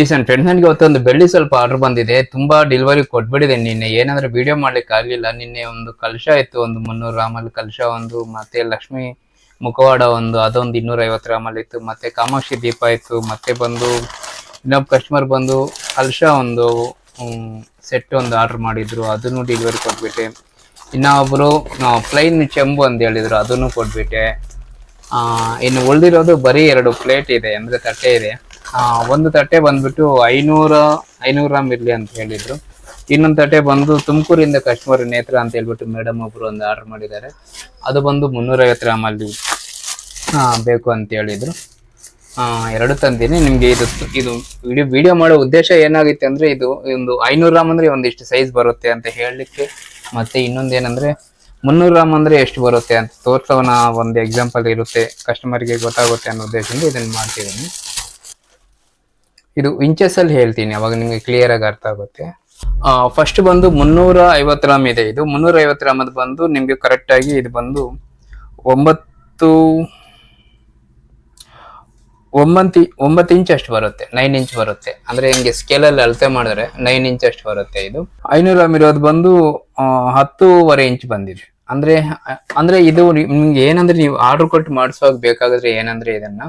Recent friends ನನಗೆ ಇವತ್ತೊಂದು ಬೆಳ್ಳಿ ಸ್ವಲ್ಪ ಆರ್ಡರ್ ಬಂದಿದೆ. ತುಂಬಾ ಡೆಲಿವರಿ ಕೊಟ್ಬಿಟ್ಟಿದೆ. ನಿನ್ನೆ ಏನಂದ್ರೆ ವಿಡಿಯೋ ಮಾಡ್ಲಿಕ್ಕೆ ಆಗಲಿಲ್ಲ. ನಿನ್ನೆ ಒಂದು ಕಲಶ ಇತ್ತು, ಒಂದು ಮುನ್ನೂರು ಗ್ರಾಮಲ್ಲಿ ಕಲಶ ಒಂದು, ಮತ್ತೆ ಲಕ್ಷ್ಮಿ ಮುಖವಾಡ ಒಂದು, ಅದೊಂದು ಇನ್ನೂರ ಐವತ್ತು ಗ್ರಾಮಲ್ಲಿ ಇತ್ತು. ಮತ್ತೆ ಕಾಮಾಕ್ಷಿ ದೀಪ ಇತ್ತು, ಮತ್ತೆ ಬಂದು ಇನ್ನೊಬ್ಬ ಕಸ್ಟಮರ್ ಬಂದು ಕಲಶ ಒಂದು ಸೆಟ್ ಒಂದು ಆರ್ಡರ್ ಮಾಡಿದ್ರು. ಅದನ್ನು ಡೆಲಿವರಿ ಕೊಟ್ಬಿಟ್ಟೆ. ಇನ್ನೊಬ್ರು ಪ್ಲೈನ್ ಚೆಂಬು ಅಂತ ಹೇಳಿದ್ರು, ಅದನ್ನು ಕೊಟ್ಬಿಟ್ಟೆ. ಇನ್ನು ಉಳಿದಿರೋದು ಬರೀ ಎರಡು ಪ್ಲೇಟ್ ಇದೆ, ಅಂದ್ರೆ ತಟ್ಟೆ ಇದೆ. ಒಂದು ತಟ್ಟೆ ಬಂದ್ಬಿಟ್ಟು ಐನೂರ, ಐನೂರು ಗ್ರಾಮ್ ಇರಲಿ ಅಂತ ಹೇಳಿದ್ರು. ಇನ್ನೊಂದು ತಟ್ಟೆ ಬಂದು ತುಮಕೂರಿಂದ ಕಸ್ಟಮರ್ ನೇತ್ರ ಅಂತ ಹೇಳ್ಬಿಟ್ಟು ಮೇಡಮ್ ಒಬ್ರು ಒಂದು ಆರ್ಡರ್ ಮಾಡಿದ್ದಾರೆ. ಅದು ಬಂದು ಮುನ್ನೂರೈವತ್ತು ಗ್ರಾಮ್ ಅಲ್ಲಿ ಬೇಕು ಅಂತ ಹೇಳಿದ್ರು. ಎರಡು ತಂದೀನಿ. ನಿಮ್ಗೆ ಇದು ಇದು ವಿಡಿಯೋ ವಿಡಿಯೋ ಮಾಡೋ ಉದ್ದೇಶ ಏನಾಗಿತ್ತು ಅಂದ್ರೆ ಇದು, ಒಂದು ಐನೂರು ಗ್ರಾಮ್ ಅಂದ್ರೆ ಒಂದಿಷ್ಟು ಸೈಜ್ ಬರುತ್ತೆ ಅಂತ ಹೇಳಲಿಕ್ಕೆ. ಮತ್ತೆ ಇನ್ನೊಂದು ಏನಂದ್ರೆ ಮುನ್ನೂರು ಗ್ರಾಮ್ ಅಂದ್ರೆ ಎಷ್ಟು ಬರುತ್ತೆ ಅಂತ ತೋರ್ಸೋನ ಒಂದು ಎಕ್ಸಾಂಪಲ್ ಇರುತ್ತೆ. ಕಸ್ಟಮರ್ಗೆ ಗೊತ್ತಾಗುತ್ತೆ ಅನ್ನೋ ಉದ್ದೇಶದಿಂದ ಇದನ್ನ ಮಾಡ್ತಿದ್ದೀನಿ. ಇದು ಇಂಚಸ್ ಅಲ್ಲಿ ಹೇಳ್ತೀನಿ, ಅವಾಗ ನಿಮಗೆ ಕ್ಲಿಯರ್ ಆಗಿ ಅರ್ಥ ಆಗುತ್ತೆ. ಫಸ್ಟ್ ಬಂದು ಮುನ್ನೂರ ಐವತ್ತು ರಾಮ್ ಇದೆ ಇದು. ಮುನ್ನೂರ ಐವತ್ತು ರಾಮ್ ಅದು ಬಂದು ನಿಮ್ಗೆ ಕರೆಕ್ಟ್ ಆಗಿ ಇದು ಬಂದು ಒಂಬತ್ತು ಒಂಬತ್ತು ಒಂಬತ್ತು ಇಂಚ್ ಅಷ್ಟು ಬರುತ್ತೆ ನೈನ್ ಇಂಚ್ ಬರುತ್ತೆ. ಅಂದ್ರೆ ಹಿಂಗೆ ಸ್ಕೇಲಲ್ಲಿ ಅಳತೆ ಮಾಡಿದ್ರೆ ನೈನ್ ಇಂಚ್ ಅಷ್ಟು ಬರುತ್ತೆ ಇದು. ಐನೂರು ರಾಮ್ ಇರೋದು ಬಂದು ಹತ್ತೂವರೆ ಇಂಚ್ ಬಂದಿದೆ. ಅಂದ್ರೆ ಅಂದ್ರೆ ಇದು ನಿಮ್ಗೆ ಏನಂದ್ರೆ ನೀವು ಆರ್ಡರ್ ಕೊಟ್ಟು ಮಾಡಿಸುವಾಗ ಬೇಕಾಗಿದ್ರೆ ಏನಂದ್ರೆ ಇದನ್ನ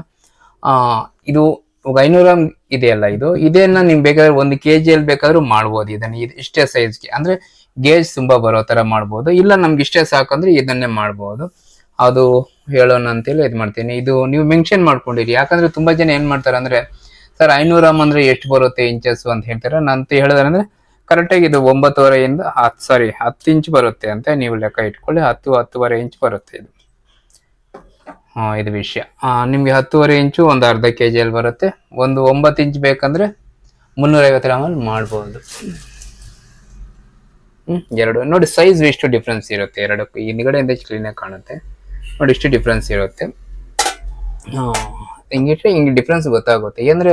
ಇದು ಇವಾಗ ಐನೂರು ಗ್ರಾಮ್ ಇದೆಯಲ್ಲ ಇದು? ಇದನ್ನ ನಿಮ್ಗೆ ಬೇಕಾದ್ರೆ ಒಂದು ಕೆ ಜಿಯಲ್ಲಿ ಬೇಕಾದ್ರೂ ಮಾಡ್ಬೋದು ಇದನ್ನ. ಇದು ಇಷ್ಟೇ ಸೈಜ್ಗೆ ಅಂದ್ರೆ ಗೇಜ್ ತುಂಬಾ ಬರೋ ತರ ಮಾಡ್ಬೋದು. ಇಲ್ಲ ನಮ್ಗೆ ಇಷ್ಟೇ ಸಾಕಂದ್ರೆ ಇದನ್ನೇ ಮಾಡ್ಬೋದು. ಅದು ಹೇಳೋಣ ಅಂತೇಳಿ ಇದು ಮಾಡ್ತೀನಿ. ಇದು ನೀವು ಮೆನ್ಷನ್ ಮಾಡ್ಕೊಂಡಿರಿ. ಯಾಕಂದ್ರೆ ತುಂಬಾ ಜನ ಏನ್ ಮಾಡ್ತಾರೆ ಅಂದ್ರೆ, ಸರ್, ಐನೂರು ಗ್ರಾಮ್ ಅಂದ್ರೆ ಎಷ್ಟು ಬರುತ್ತೆ ಇಂಚಸ್ ಅಂತ ಹೇಳ್ತಾರೆ. ನಾನು ಹೇಳಿದ್ರೆ ಕರೆಕ್ಟಾಗಿ ಇದು ಒಂಬತ್ತುವರೆಯಿಂದ ಹತ್ತು ಸಾರಿ ಹತ್ತು ಇಂಚ್ ಬರುತ್ತೆ ಅಂತ ನೀವು ಲೆಕ್ಕ ಇಟ್ಕೊಳ್ಳಿ. ಹತ್ತು, ಹತ್ತುವರೆ ಇಂಚ್ ಬರುತ್ತೆ ಇದು. ಇದು ವಿಷಯ. ನಿಮಗೆ ಹತ್ತುವರೆ ಇಂಚು ಒಂದು ಅರ್ಧ ಕೆ ಜಿಯಲ್ಲಿ ಬರುತ್ತೆ. ಒಂದು ಒಂಬತ್ತು ಇಂಚ್ ಬೇಕಂದರೆ ಮುನ್ನೂರೈವತ್ತು ಗ್ರಾಮಲ್ಲಿ ಮಾಡ್ಬೋದು. ಎರಡು. ನೋಡಿ ಸೈಜ್ ಎಷ್ಟು ಡಿಫ್ರೆನ್ಸ್ ಇರುತ್ತೆ. ಎರಡಕ್ಕೂ ಈ ಹಿಂದ್ಗಡೆಯಿಂದ ಕ್ಲೀನಾಗಿ ಕಾಣುತ್ತೆ. ನೋಡಿ ಇಷ್ಟು ಡಿಫ್ರೆನ್ಸ್ ಇರುತ್ತೆ. ಆ, ಹಿಂಗಿಟ್ರೆ ಹಿಂಗೆ ಡಿಫ್ರೆನ್ಸ್ ಗೊತ್ತಾಗುತ್ತೆ. ಏನಂದರೆ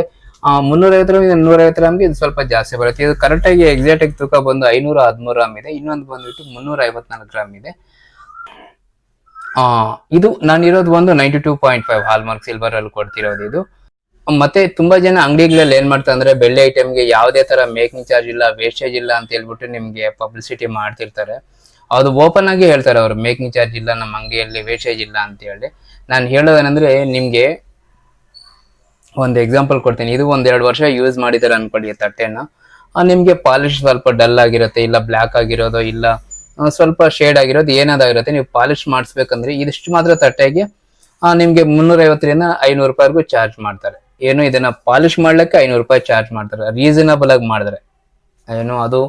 ಮುನ್ನೂರೈವತ್ತು ಗ್ರಾಮ್ ನೂರೈವತ್ತು ಗ್ರಾಮ್ಗೆ ಇದು ಸ್ವಲ್ಪ ಜಾಸ್ತಿ ಬರುತ್ತೆ. ಇದು ಕರೆಕ್ಟಾಗಿ ಎಕ್ಸಾಕ್ಟಾಗಿ ತೂಕ ಬಂದು ಐನೂರ ಹದಿಮೂರು ಗ್ರಾಮ್ ಇದೆ. ಇನ್ನೊಂದು ಬಂದುಬಿಟ್ಟು ಮುನ್ನೂರ ಐವತ್ನಾಲ್ಕು ಗ್ರಾಮ್ ಇದೆ. ಇದು ನಾನಿರೋದು ಒಂದು ninety two point five hallmark silver ಅಲ್ಲಿ ಕೊಡ್ತಿರೋದು ಇದು. ಮತ್ತೆ ತುಂಬಾ ಜನ ಅಂಗಡಿಗಳಲ್ಲಿ ಏನ್ ಮಾಡ್ತಾರೆ ಅಂದ್ರೆ ಬೆಳ್ಳಿ ಐಟಮ್ಗೆ ಯಾವುದೇ ತರ ಮೇಕಿಂಗ್ ಚಾರ್ಜ್ ಇಲ್ಲ ವೇಸ್ಟೇಜ್ ಇಲ್ಲ ಅಂತ ಹೇಳ್ಬಿಟ್ಟು ನಿಮ್ಗೆ ಪಬ್ಲಿಸಿಟಿ ಮಾಡ್ತಿರ್ತಾರೆ. ಅದು ಓಪನ್ ಆಗಿ ಹೇಳ್ತಾರೆ ಅವರು ಮೇಕಿಂಗ್ ಚಾರ್ಜ್ ಇಲ್ಲ, ನಮ್ಮ ಅಂಗಡಿಯಲ್ಲಿ ವೇಸ್ಟೇಜ್ ಇಲ್ಲ ಅಂತ ಹೇಳಿ. ನಾನು ಹೇಳೋದೇನಂದ್ರೆ ನಿಮ್ಗೆ ಒಂದು ಎಕ್ಸಾಂಪಲ್ ಕೊಡ್ತೀನಿ. ಇದು ಒಂದ್ ಎರಡು ವರ್ಷ ಯೂಸ್ ಮಾಡಿದ್ದಾರೆ ಅನ್ಕೊಳ್ಳಿ ತಟ್ಟೆನ. ನಿಮ್ಗೆ ಪಾಲಿಶ್ ಸ್ವಲ್ಪ ಡಲ್ ಆಗಿರುತ್ತೆ, ಇಲ್ಲ ಬ್ಲ್ಯಾಕ್ ಆಗಿರೋದು, ಇಲ್ಲ ಸ್ವಲ್ಪ ಶೇಡ್ ಆಗಿರೋದು, ಏನಾದಾಗಿರುತ್ತೆ, ನೀವು ಪಾಲಿಶ್ ಮಾಡಿಸ್ಬೇಕಂದ್ರೆ ಇದಿಷ್ಟು ಮಾತ್ರ ತಟ್ಟೆಗೆ ನಿಮಗೆ ಮುನ್ನೂರೈವತ್ತರಿಂದ ಐನೂರು ರೂಪಾಯಿಗೂ ಚಾರ್ಜ್ ಮಾಡ್ತಾರೆ. ಏನು ಇದನ್ನ ಪಾಲಿಶ್ ಮಾಡ್ಲಿಕ್ಕೆ ಐನೂರು ರೂಪಾಯಿ ಚಾರ್ಜ್ ಮಾಡ್ತಾರೆ. ರೀಸನಬಲ್ ಆಗಿ ಮಾಡಿದ್ರೆ. ಏನು ಅದು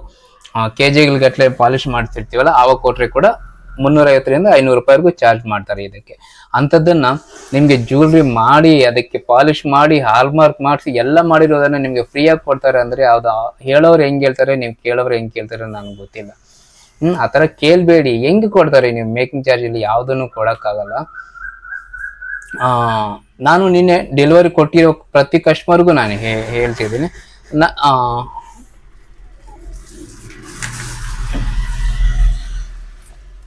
ಕೆ ಗಟ್ಟಲೆ ಪಾಲಿಶ್ ಮಾಡ್ತಿರ್ತೀವಲ್ಲ ಆವಾಗ ಕೊಟ್ರೆ ಕೂಡ ಮುನ್ನೂರೈವತ್ತರಿಂದ ಐನೂರು ರೂಪಾಯಿಗೂ ಚಾರ್ಜ್ ಮಾಡ್ತಾರೆ ಇದಕ್ಕೆ. ಅಂಥದ್ದನ್ನ ನಿಮ್ಗೆ ಜ್ಯೂಲ್ರಿ ಮಾಡಿ, ಅದಕ್ಕೆ ಪಾಲಿಶ್ ಮಾಡಿ ಹಾಲ್ಮಾರ್ಕ್ ಮಾಡಿಸಿ, ಎಲ್ಲ ಮಾಡಿರೋದನ್ನ ನಿಮ್ಗೆ ಫ್ರೀಯಾಗಿ ಕೊಡ್ತಾರೆ ಅಂದ್ರೆ ಅದು ಹೇಳೋರು ಹೆಂಗ್ ಹೇಳ್ತಾರೆ, ನೀವು ಕೇಳೋರು ಹೆಂಗ್ ಕೇಳ್ತಾರೆ ನನಗೆ ಗೊತ್ತಿಲ್ಲ. ಹ್ಮ್ ಆ ಥರ ಕೇಳಬೇಡಿ. ಹೆಂಗ್ ಕೊಡ್ತಾರೆ ನೀವು ಮೇಕಿಂಗ್ ಚಾರ್ಜ್ ಇಲ್ಲಿ ಯಾವುದನ್ನು ಕೊಡಕ್ಕಾಗಲ್ಲ? ಆ, ನಾನು ನಿನ್ನೆ ಡೆಲಿವರಿ ಕೊಟ್ಟಿರೋ ಪ್ರತಿ ಕಸ್ಟಮರ್ಗೂ ನಾನು ಹೇಳ್ತಿದ್ದೀನಿ.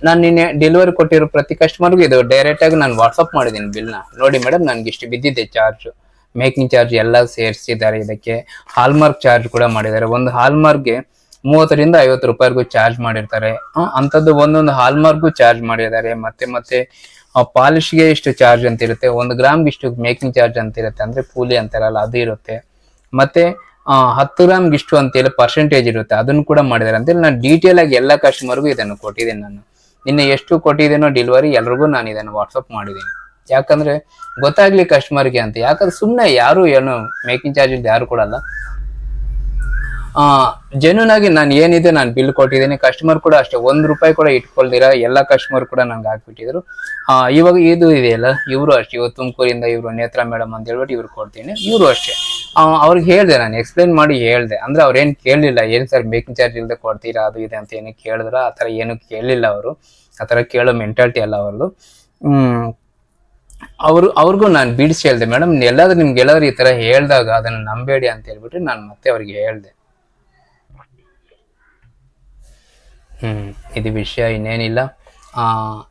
ನಾನು ನಿನ್ನೆ ಡೆಲಿವರಿ ಕೊಟ್ಟಿರೋ ಪ್ರತಿ ಕಸ್ಟಮರ್ಗೂ ಇದು ಡೈರೆಕ್ಟ್ ಆಗಿ ನಾನು ವಾಟ್ಸಪ್ ಮಾಡಿದ್ದೀನಿ ಬಿಲ್ನ ನೋಡಿ ಮೇಡಮ್ ನನ್ಗೆ ಇಷ್ಟು ಬಿದ್ದಿದೆ ಚಾರ್ಜ್ ಮೇಕಿಂಗ್ ಚಾರ್ಜ್ ಎಲ್ಲ ಸೇರಿಸಿದ್ದಾರೆ. ಇದಕ್ಕೆ ಹಾಲ್ಮಾರ್ಕ್ ಚಾರ್ಜ್ ಕೂಡ ಮಾಡಿದ್ದಾರೆ. ಒಂದು ಹಾಲ್ಮಾರ್ಕ್ಗೆ ಮೂವತ್ತರಿಂದ ಐವತ್ತು ರೂಪಾಯಿಗೂ ಚಾರ್ಜ್ ಮಾಡಿರ್ತಾರೆ. ಅಂಥದ್ದು ಒಂದೊಂದು ಹಾಲ್ಮಾರ್ಕ್ಗೂ ಚಾರ್ಜ್ ಮಾಡಿದ್ದಾರೆ. ಮತ್ತೆ ಮತ್ತೆ ಪಾಲಿಶ್ಗೆ ಇಷ್ಟು ಚಾರ್ಜ್ ಅಂತ ಇರುತ್ತೆ ಒಂದು ಗ್ರಾಮ್ಗೆ ಇಷ್ಟು ಮೇಕಿಂಗ್ ಚಾರ್ಜ್ ಅಂತ ಇರುತ್ತೆ ಅಂದ್ರೆ ಕೂಲಿ ಅಂತಾರಲ್ಲ, ಅದು ಇರುತ್ತೆ. ಮತ್ತೆ ಹತ್ತು ಗ್ರಾಮ್ಗೆ ಇಷ್ಟು ಅಂತೇಳಿ ಪರ್ಸೆಂಟೇಜ್ ಇರುತ್ತೆ. ಅದನ್ನು ಕೂಡ ಮಾಡಿದ್ದಾರೆ. ಅಂತೇಳಿ ನಾನು ಡೀಟೇಲ್ ಆಗಿ ಎಲ್ಲ ಕಸ್ಟಮರ್ಗೂ ಇದನ್ನು ಕೊಟ್ಟಿದ್ದೀನಿ ನಾನು. ನಿನ್ನೆ ಎಷ್ಟು ಕೊಟ್ಟಿದ್ದೀನೋ ಡೆಲಿವರಿ ಎಲ್ರಿಗೂ ನಾನು ಇದನ್ನು ವಾಟ್ಸಪ್ ಮಾಡಿದ್ದೀನಿ. ಯಾಕಂದ್ರೆ ಗೊತ್ತಾಗ್ಲಿ ಕಸ್ಟಮರ್ಗೆ ಅಂತ. ಯಾಕಂದ್ರೆ ಸುಮ್ಮನೆ ಯಾರು ಏನು ಮೇಕಿಂಗ್ ಚಾರ್ಜ್ ಯಾರು ಕೊಡಲ್ಲ. ಆ ಜೆನ್ಯೂನ್ ಆಗಿ ನಾನು ಏನಿದೆ ನಾನು ಬಿಲ್ ಕೊಟ್ಟಿದ್ದೀನಿ ಕಸ್ಟಮರ್ ಕೂಡ ಅಷ್ಟೇ, ಒಂದು ರೂಪಾಯಿ ಕೂಡ ಇಟ್ಕೊಳ್ದಿರ, ಎಲ್ಲ ಕಸ್ಟಮರ್ ಕೂಡ ನಂಗೆ ಹಾಕ್ಬಿಟ್ಟಿದ್ರು. ಆ, ಇವಾಗ ಇದು ಇದೆಯಲ್ಲ, ಇವರು ಅಷ್ಟೇ ಇವತ್ತು ತುಮಕೂರಿಂದ ಇವರು ನೇತ್ರ ಮೇಡಮ್ ಅಂತ ಹೇಳ್ಬಿಟ್ಟು ಇವ್ರು ಕೊಡ್ತೀನಿ, ಇವರು ಅಷ್ಟೇ. ಅವ್ರಿಗೆ ಹೇಳಿದೆ ನಾನು ಎಕ್ಸ್ಪ್ಲೈನ್ ಮಾಡಿ ಹೇಳ್ದೆ, ಅಂದ್ರೆ ಅವ್ರೇನು ಕೇಳಲಿಲ್ಲ, ಏನು ಸರ್ ಮೇಕಿಂಗ್ ಚಾರ್ಜ್ ಇಲ್ಲದೆ ಕೊಡ್ತೀರಾ, ಅದು ಇದೆ ಅಂತ ಏನಕ್ಕೆ ಕೇಳಿದ್ರ, ಆ ಥರ ಏನು ಕೇಳಲಿಲ್ಲ ಅವರು. ಆ ಥರ ಕೇಳೋ ಮೆಂಟಾಲಿಟಿ ಅಲ್ಲ ಅವ್ರದ್ದು ಅವರು, ಅವ್ರಿಗೂ ನಾನು ಬಿಡಿಸಿ ಹೇಳಿದೆ ಮೇಡಮ್ ಎಲ್ಲಾದ್ರೂ ನಿಮ್ಗೆ ಎಲ್ಲಾದ್ರೂ ಈ ತರ ಹೇಳ್ದಾಗ ಅದನ್ನ ನಂಬೇಡಿ ಅಂತ ಹೇಳ್ಬಿಟ್ಟು ನಾನು ಮತ್ತೆ ಅವ್ರಿಗೆ ಹೇಳ್ದೆ. ಹ್ಮ್. ಇದು ವಿಷಯ ಇನ್ನೇನಿಲ್ಲ.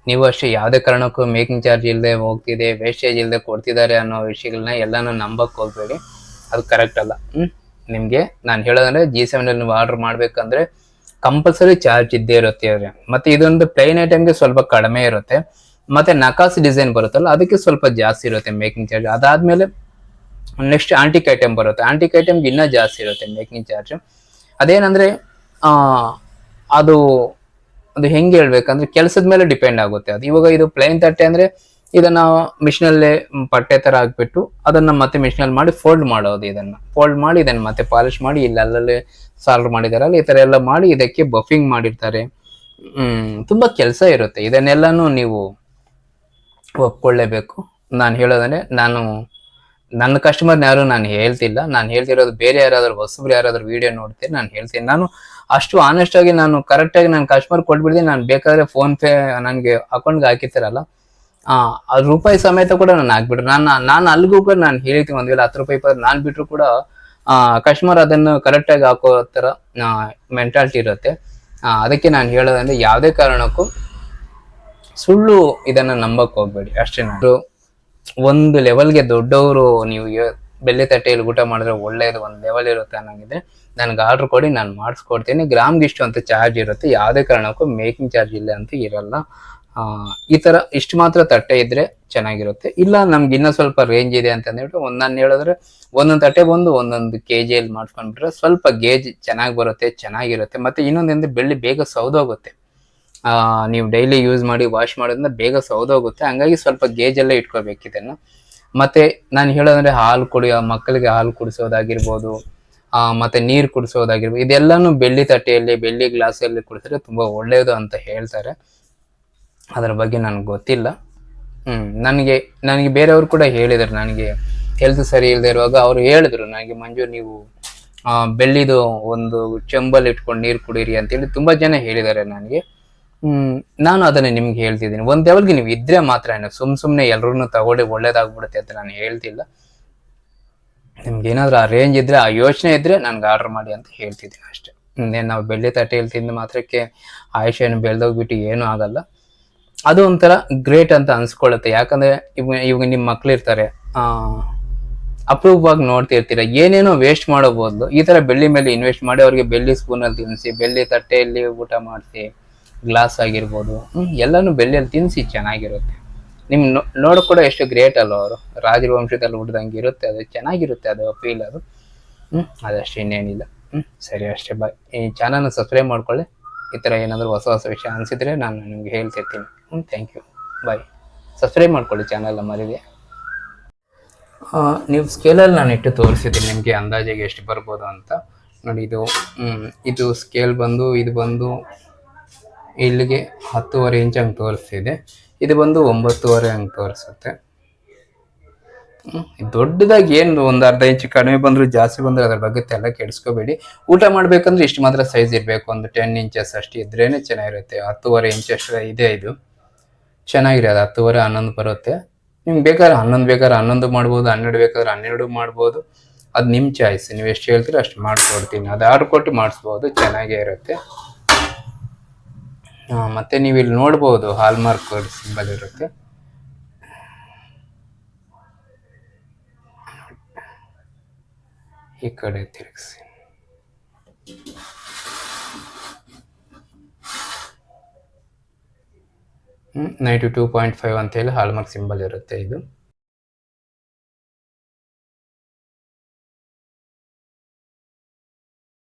ನೀವು ಅಷ್ಟೇ ಯಾವುದೇ ಕಾರಣಕ್ಕೂ ಮೇಕಿಂಗ್ ಚಾರ್ಜ್ ಇಲ್ಲದೆ ಹೋಗ್ತಿದೆ ವೇಸ್ಟೇಜ್ ಇಲ್ಲದೆ ಕೊಡ್ತಿದ್ದಾರೆ ಅನ್ನೋ ವಿಷಯಗಳನ್ನ ಎಲ್ಲನೂ ನಂಬಕ್ ಹೋಗ್ಬೇಡಿ. ಅದು ಕರೆಕ್ಟ್ ಅಲ್ಲ. ನಿಮಗೆ ನಾನು ಹೇಳೋದಂದ್ರೆ ಜಿ ಸೆವೆನ್ ನೀವು ಆರ್ಡರ್ ಮಾಡಬೇಕಂದ್ರೆ ಕಂಪಲ್ಸರಿ ಚಾರ್ಜ್ ಇದ್ದೇ ಇರುತ್ತೆ ಅವ್ರೆ ಮತ್ತೆ ಇದೊಂದು ಪ್ಲೈನ್ ಐಟಮ್ಗೆ ಸ್ವಲ್ಪ ಕಡಿಮೆ ಇರುತ್ತೆ. ಮತ್ತೆ ನಕಾಸು ಡಿಸೈನ್ ಬರುತ್ತಲ್ಲ, ಅದಕ್ಕೆ ಸ್ವಲ್ಪ ಜಾಸ್ತಿ ಇರುತ್ತೆ ಮೇಕಿಂಗ್ ಚಾರ್ಜ್ ಅದಾದಮೇಲೆ ನೆಕ್ಸ್ಟ್ ಆಂಟಿಕ್ ಐಟಮ್ ಬರುತ್ತೆ. ಆಂಟಿಕ್ ಐಟಮ್ಗೆ ಇನ್ನೂ ಜಾಸ್ತಿ ಇರುತ್ತೆ ಮೇಕಿಂಗ್ ಚಾರ್ಜ್ ಅದೇನಂದ್ರೆ ಅದು ಅದು ಹೆಂಗೆ ಹೇಳ್ಬೇಕಂದ್ರೆ ಕೆಲಸದ ಮೇಲೆ ಡಿಪೆಂಡ್ ಆಗುತ್ತೆ ಅದು. ಇವಾಗ ಇದು ಪ್ಲೇನ್ ತಟ್ಟೆ ಅಂದ್ರೆ ಇದನ್ನ ಮಿಷಿನಲ್ಲೇ ಪಟ್ಟೆ ತರ ಹಾಕ್ಬಿಟ್ಟು ಅದನ್ನ ಮತ್ತೆ ಮಿಷಿನಲ್ಲಿ ಮಾಡಿ ಫೋಲ್ಡ್ ಮಾಡೋದು ಇದನ್ನ. ಫೋಲ್ಡ್ ಮಾಡಿ ಇದನ್ನ ಮತ್ತೆ ಪಾಲಿಶ್ ಮಾಡಿ ಇಲ್ಲಿ ಅಲ್ಲಲ್ಲೇ ಸಾಲ್ವ್ ಮಾಡಿದಾರಲ್ಲ ಈ ತರ ಎಲ್ಲ ಮಾಡಿ ಇದಕ್ಕೆ ಬಫಿಂಗ್ ಮಾಡಿರ್ತಾರೆ. ಹ್ಮ್, ತುಂಬಾ ಕೆಲಸ ಇರುತ್ತೆ. ಇದನ್ನೆಲ್ಲಾನು ನೀವು ಒಪ್ಕೊಳ್ಳೇಬೇಕು. ನಾನು ಹೇಳೋದಂದ್ರೆ ನಾನು ನನ್ನ ಕಸ್ಟಮರ್ನ ಯಾರು ನಾನು ಹೇಳ್ತಿಲ್ಲ. ನಾನು ಹೇಳ್ತಿರೋದು ಬೇರೆ ಯಾರಾದ್ರೂ, ಹೊಸಬ್ರು ಯಾರಾದ್ರೂ ವಿಡಿಯೋ ನೋಡ್ತೀನಿ ನಾನು ಹೇಳ್ತೀನಿ. ನಾನು ಅಷ್ಟು ಆನೆಸ್ಟ್ ಆಗಿ ನಾನು ಕರೆಕ್ಟ್ ಆಗಿ ನಾನು ಕಸ್ಟಮರ್ ಕೊಟ್ಬಿಡ್ತೀನಿ. ನಾನು ಬೇಕಾದ್ರೆ ಫೋನ್ ಪೇ ನನಗೆ ಅಕೌಂಟ್ಗೆ ಹಾಕಿರ್ತಾರಲ್ಲ. ಆ ರೂಪಾಯಿ ಸಮೇತ ಕೂಡ ನಾನು ಹಾಕ್ಬಿಟ್ರು ನಾನು ನಾನು ಅಲ್ಲಿಗೂ ಕೂಡ ನಾನು ಹೇಳ್ತೀನಿ ಒಂದ್ ವೇಳೆ ಹತ್ತು ರೂಪಾಯಿ ಇಪ್ಪತ್ತು ನಾನು ಬಿಟ್ರು ಕೂಡ ಕಸ್ಟಮರ್ ಅದನ್ನು ಕರೆಕ್ಟ್ ಆಗಿ ಹಾಕೋ ಥರ ಮೆಂಟಾಲಿಟಿ ಇರುತ್ತೆ. ಅದಕ್ಕೆ ನಾನು ಹೇಳೋದಂದ್ರೆ ಯಾವುದೇ ಕಾರಣಕ್ಕೂ ಸುಳ್ಳು ಇದನ್ನ ನಂಬಕ್ ಹೋಗ್ಬೇಡಿ. ಅಷ್ಟೇ ನಾನು. ಒಂದು ಲೆವೆಲ್ಗೆ ದೊಡ್ಡವರು ನೀವು ಬೆಳ್ಳಿ ತಟ್ಟೆಯಲ್ಲಿ ಊಟ ಮಾಡಿದ್ರೆ ಒಳ್ಳೆಯದು ಒಂದು ಲೆವೆಲ್ ಇರುತ್ತೆ ಅನ್ನೋಂಗಿದೆ. ನನಗೆ ಆರ್ಡ್ರ್ ಕೊಡಿ, ನಾನು ಮಾಡಿಸ್ಕೊಡ್ತೀನಿ. ಗ್ರಾಮ್ಗೆ ಇಷ್ಟು ಅಂತ ಚಾರ್ಜ್ ಇರುತ್ತೆ. ಯಾವುದೇ ಕಾರಣಕ್ಕೂ ಮೇಕಿಂಗ್ ಚಾರ್ಜ್ ಇಲ್ಲ ಅಂತ ಇರಲ್ಲ. ಈ ಥರ ಇಷ್ಟು ಮಾತ್ರ ತಟ್ಟೆ ಇದ್ದರೆ ಚೆನ್ನಾಗಿರುತ್ತೆ. ಇಲ್ಲ, ನಮ್ಗೆ ಇನ್ನೂ ಸ್ವಲ್ಪ ರೇಂಜ್ ಇದೆ ಅಂತ ಅಂದ್ಬಿಟ್ಟು ಒಂದು ನಾನು ಹೇಳಿದ್ರೆ ಒಂದೊಂದು ತಟ್ಟೆ ಬಂದು ಒಂದೊಂದು ಕೆ ಜಿಯಲ್ಲಿ ಮಾಡ್ಕೊಂಡ್ಬಿಟ್ರೆ ಸ್ವಲ್ಪ ಗೇಜ್ ಚೆನ್ನಾಗಿ ಬರುತ್ತೆ, ಚೆನ್ನಾಗಿರುತ್ತೆ. ಮತ್ತು ಇನ್ನೊಂದು ಬೆಳ್ಳಿ ಬೇಗ ಸೌದೋಗುತ್ತೆ. ನೀವು ಡೈಲಿ ಯೂಸ್ ಮಾಡಿ ವಾಶ್ ಮಾಡೋದ್ರಿಂದ ಬೇಗ ಸೌದೋಗುತ್ತೆ. ಹಂಗಾಗಿ ಸ್ವಲ್ಪ ಗೇಜಲ್ಲೇ ಇಟ್ಕೋಬೇಕು ಇದನ್ನ. ಮತ್ತೆ ನಾನು ಹೇಳೋದಂದ್ರೆ ಹಾಲು ಕುಡಿಯೋ, ಮಕ್ಕಳಿಗೆ ಹಾಲು ಕುಡಿಸೋದಾಗಿರ್ಬೋದು ಮತ್ತೆ ನೀರು ಕುಡಿಸೋದಾಗಿರ್ಬೋದು, ಇದೆಲ್ಲಾನು ಬೆಳ್ಳಿ ತಟ್ಟೆಯಲ್ಲಿ, ಬೆಳ್ಳಿ ಗ್ಲಾಸಲ್ಲಿ ಕುಡಿಸಿದ್ರೆ ತುಂಬಾ ಒಳ್ಳೆಯದು ಅಂತ ಹೇಳ್ತಾರೆ. ಅದರ ಬಗ್ಗೆ ನನಗೆ ಗೊತ್ತಿಲ್ಲ. ಹ್ಮ್, ನನಗೆ ನನಗೆ ಬೇರೆಯವರು ಕೂಡ ಹೇಳಿದರು ನನಗೆ ಹೆಲ್ತ್ ಸರಿ ಇಲ್ಲದೆ ಇರುವಾಗ ಅವರು ಹೇಳಿದ್ರು ನನಗೆ ಮಂಜು, ನೀವು ಬೆಳ್ಳಿದು ಒಂದು ಚೆಂಬಲ್ಲಿ ಇಟ್ಕೊಂಡು ನೀರು ಕುಡೀರಿ ಅಂತೇಳಿ ತುಂಬಾ ಜನ ಹೇಳಿದ್ದಾರೆ ನನಗೆ. ನಾನು ಅದನ್ನ ನಿಮ್ಗೆ ಹೇಳ್ತಿದ್ದೀನಿ. ಒಂದ್ ಲೆವೆಲ್ಗೆ ನೀವು ಇದ್ರೆ ಮಾತ್ರ ಸುಮ್ ಸುಮ್ನೆ ಎಲ್ರನ್ನೂ ತಗೊಳ್ಳಿ, ಒಳ್ಳೇದಾಗ್ಬಿಡುತ್ತೆ ಅಂತ ನಾನು ಹೇಳ್ತಿಲ್ಲ. ನಿಮ್ಗೆ ಏನಾದ್ರು ಆ ರೇಂಜ್ ಇದ್ರೆ, ಆ ಯೋಚನೆ ಇದ್ರೆ ನನ್ಗೆ ಆರ್ಡರ್ ಮಾಡಿ ಅಂತ ಹೇಳ್ತಿದ್ದೀನಿ ಅಷ್ಟೇ. ಇನ್ನೇನು ನಾವು ಬೆಳ್ಳಿ ತಟ್ಟೆಯಲ್ಲಿ ತಿಂದು ಮಾತ್ರಕ್ಕೆ ಆಯುಷ ಏನು ಬೆಳೆದೋಗ್ಬಿಟ್ಟು ಏನೂ ಆಗಲ್ಲ. ಅದು ಒಂಥರ ಗ್ರೇಟ್ ಅಂತ ಅನ್ಸ್ಕೊಳ್ಳುತ್ತೆ. ಯಾಕಂದ್ರೆ ಇವಾಗ ಇವಾಗ ನಿಮ್ಮ ಮಕ್ಳಿರ್ತಾರೆ, ಆ ಅಪರೂಪವಾಗಿ ನೋಡ್ತಿರ್ತೀರ, ಏನೇನೋ ವೇಸ್ಟ್ ಮಾಡೋ ಬದಲು ಈ ತರ ಬೆಳ್ಳಿ ಮೇಲೆ ಇನ್ವೆಸ್ಟ್ ಮಾಡಿ ಅವ್ರಿಗೆ ಬೆಳ್ಳಿ ಸ್ಪೂನಲ್ಲಿ ತಿನ್ನಿಸಿ ಬೆಳ್ಳಿ ತಟ್ಟೆಯಲ್ಲಿ ಊಟ ಮಾಡಿಸಿ ಗ್ಲಾಸ್ ಆಗಿರ್ಬೋದು ಎಲ್ಲಾನು ಬೆಳ್ಳಿಯಲ್ಲಿ ತಿನ್ನಿಸಿ ಚೆನ್ನಾಗಿರುತ್ತೆ. ನಿಮ್ ಕೂಡ ಎಷ್ಟು ಗ್ರೇಟ್ ಅಲ್ವ ಅವರು. ರಾಜವಂಶದಲ್ಲಿ ಹುಡ್ದಂಗೆ ಇರುತ್ತೆ, ಅದು ಚೆನ್ನಾಗಿರುತ್ತೆ, ಅದು ಫೀಲ್ ಅದು. ಹ್ಞೂ ಅದಷ್ಟು ಇನ್ನೇನಿಲ್ಲ. ಹ್ಞೂ ಸರಿ ಅಷ್ಟೇ ಬಾಯ್ ಈ ಚಾನಲ್ನ ಸಬ್ಸ್ಕ್ರೈಬ್ ಮಾಡ್ಕೊಳ್ಳಿ. ಈ ಥರ ಏನಾದರೂ ಹೊಸ ಹೊಸ ವಿಷಯ ಅನಿಸಿದ್ರೆ ನಾನು ನಿಮ್ಗೆ ಹೇಳ್ತಿರ್ತೀನಿ. ಹ್ಞೂ ಥ್ಯಾಂಕ್ ಯು ಬಾಯ್ ಸಬ್ಸ್ಕ್ರೈಬ್ ಮಾಡ್ಕೊಳ್ಳಿ ಚಾನಲ್ ಮರಿದೆ ನೀವು ಸ್ಕೇಲಲ್ಲಿ ನಾನು ಇಟ್ಟು ತೋರಿಸಿದ್ದೀನಿ ನಿಮಗೆ ಅಂದಾಜಿಗೆ ಎಷ್ಟು ಬರ್ಬೋದು ಅಂತ. ನೋಡಿ, ಇದು ಇದು ಸ್ಕೇಲ್ ಬಂದು, ಇದು ಬಂದು ಇಲ್ಲಿಗೆ ಹತ್ತುವರೆ ಇಂಚ್ ಹಂಗೆ ತೋರಿಸ್ತಿದೆ. ಇದು ಬಂದು ಒಂಬತ್ತುವರೆ ಹಂಗೆ ತೋರಿಸುತ್ತೆ. ದೊಡ್ಡದಾಗಿ ಏನು ಒಂದು ಅರ್ಧ ಇಂಚು ಕಡಿಮೆ ಬಂದ್ರು ಜಾಸ್ತಿ ಬಂದರೆ ಅದ್ರ ಬಗ್ಗೆ ತಲೆ ಕೆಡಿಸ್ಕೋಬೇಡಿ. ಊಟ ಮಾಡಬೇಕಂದ್ರೆ ಇಷ್ಟು ಮಾತ್ರ ಸೈಜ್ ಇರಬೇಕು. ಒಂದು ಟೆನ್ ಇಂಚಸ್ ಅಷ್ಟು ಇದ್ರೇ ಚೆನ್ನಾಗಿರುತ್ತೆ. ಹತ್ತುವರೆ ಇಂಚ್ ಅಷ್ಟು ಇದೆ ಇದು. ಚೆನ್ನಾಗಿರೋದು ಹತ್ತುವರೆ ಹನ್ನೊಂದು ಬರುತ್ತೆ. ನಿಮ್ಗೆ ಬೇಕಾದ್ರೆ ಹನ್ನೊಂದು ಬೇಕಾದ್ರೆ ಹನ್ನೊಂದು ಮಾಡ್ಬೋದು, ಹನ್ನೆರಡು ಬೇಕಾದ್ರೆ ಹನ್ನೆರಡು ಮಾಡ್ಬೋದು. ಅದು ನಿಮ್ಮ ಚಾಯ್ಸ್ ನೀವು ಎಷ್ಟು ಹೇಳ್ತೀರೋ ಅಷ್ಟು ಮಾಡಿಕೊಡ್ತೀನಿ. ಅದು ಆರ್ಡ್ರ್ ಕೊಟ್ಟು ಮಾಡಿಸ್ಬೋದು. ಚೆನ್ನಾಗೇ ಇರುತ್ತೆ. ಮತ್ತೆ ನೀವು ಇಲ್ಲಿ ನೋಡ್ಬೋದು ಹಾಲ್ಮಾರ್ಕ್ ಸಿಂಬಲ್ ಇರುತ್ತೆ ಈ ಕಡೆ ತಿರುಗಿಸಿ. ನೈಂಟಿ ಟೂ ಪಾಯಿಂಟ್ ಫೈವ್ ಅಂತ ಹೇಳಿ ಹಾಲ್ಮಾರ್ಕ್ ಸಿಂಬಲ್ ಇರುತ್ತೆ ಇದು.